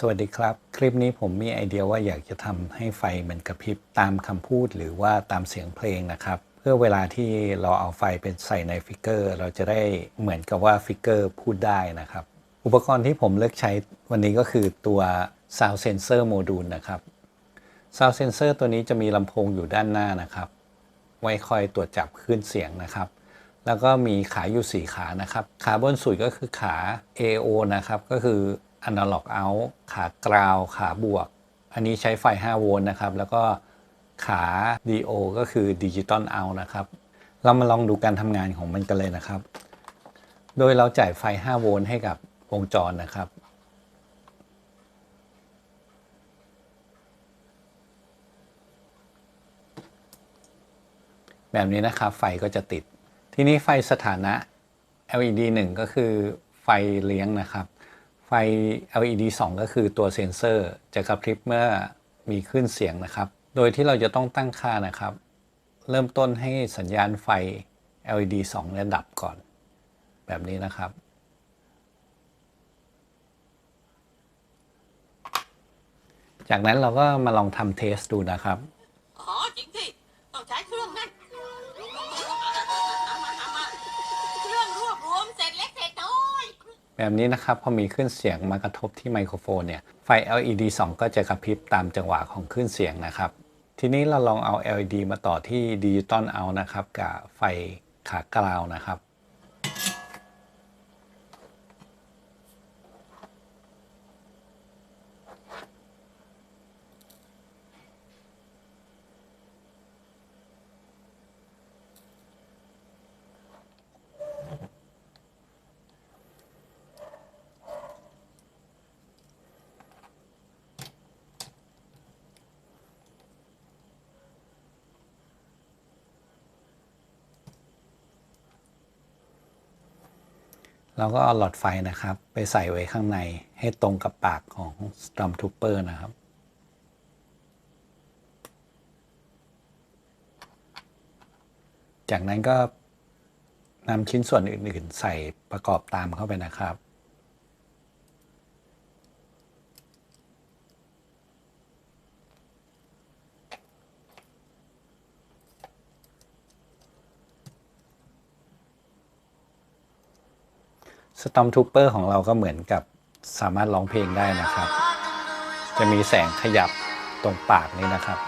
สวัสดีครับ คลิปนี้ผมมีไอเดียว่าอยากจะทำให้ไฟมันกระพริบตามคำพูดหรือว่าตามเสียงเพลงนะครับ เพื่อเวลาที่เราเอาไฟเป็นใส่ในฟิกเกอร์ เราจะได้เหมือนกับว่าฟิกเกอร์พูดได้นะครับ อุปกรณ์ที่ผมเลือกใช้วันนี้ก็คือตัว Sound Sensor Module นะครับ Sound Sensor ตัวนี้จะมีลำโพงอยู่ด้านหน้านะครับ ไว้คอยตรวจจับคลื่นเสียงนะครับแล้วก็มีขาอยู่ 4 ขานะครับ ขาบนสุดก็คือขา AO นะครับ ก็คือ Analog Out ขากราวขาบวก อันนี้ใช้ไฟ 5 โวลต์นะครับ แล้วก็ขา DO ก็คือ Digital Out นะครับ เรามาลองดูการทำงานของมันกันเลยนะครับ โดยเราจ่ายไฟ 5 โวลต์ให้กับวงจรนะครับแบบนี้นะครับไฟก็จะติด ทีนี้ไฟสถานะ LED 1 ก็คือไฟเลี้ยงนะครับ ไฟ LED 2 ก็คือตัวเซ็นเซอร์จะกระพริบเมื่อมีคลื่นเสียงนะครับ โดยที่เราจะต้องตั้งค่านะครับ เริ่มต้นให้สัญญาณไฟ LED 2เนี่ยดับก่อน แบบนี้นะครับ จากนั้นเราก็มาลองทำเทสดูนะครับ แบบนี้นะครับพอมีคลื่นเสียงมากระทบที่ไมโครโฟนเนี่ยไฟ LED 2 ก็จะกระพริบตามจังหวะของคลื่นเสียงนะครับ ทีนี้เราลองเอา LED มาต่อที่ดิจิตอลเอานะครับกับไฟขากราวนะครับ เราก็เอาหลอดไฟนะครับ ไปใส่ไว้ข้างในให้ตรงกับปากของสตรัมทูเปอร์นะครับ จากนั้นก็นำชิ้นส่วนอื่นๆ ใส่ประกอบตามเข้าไปนะครับ สตอมทูเปอร์ของเราก็เหมือนกับสามารถร้องเพลงได้นะครับ จะมีแสงขยับตรงปากนี้นะครับ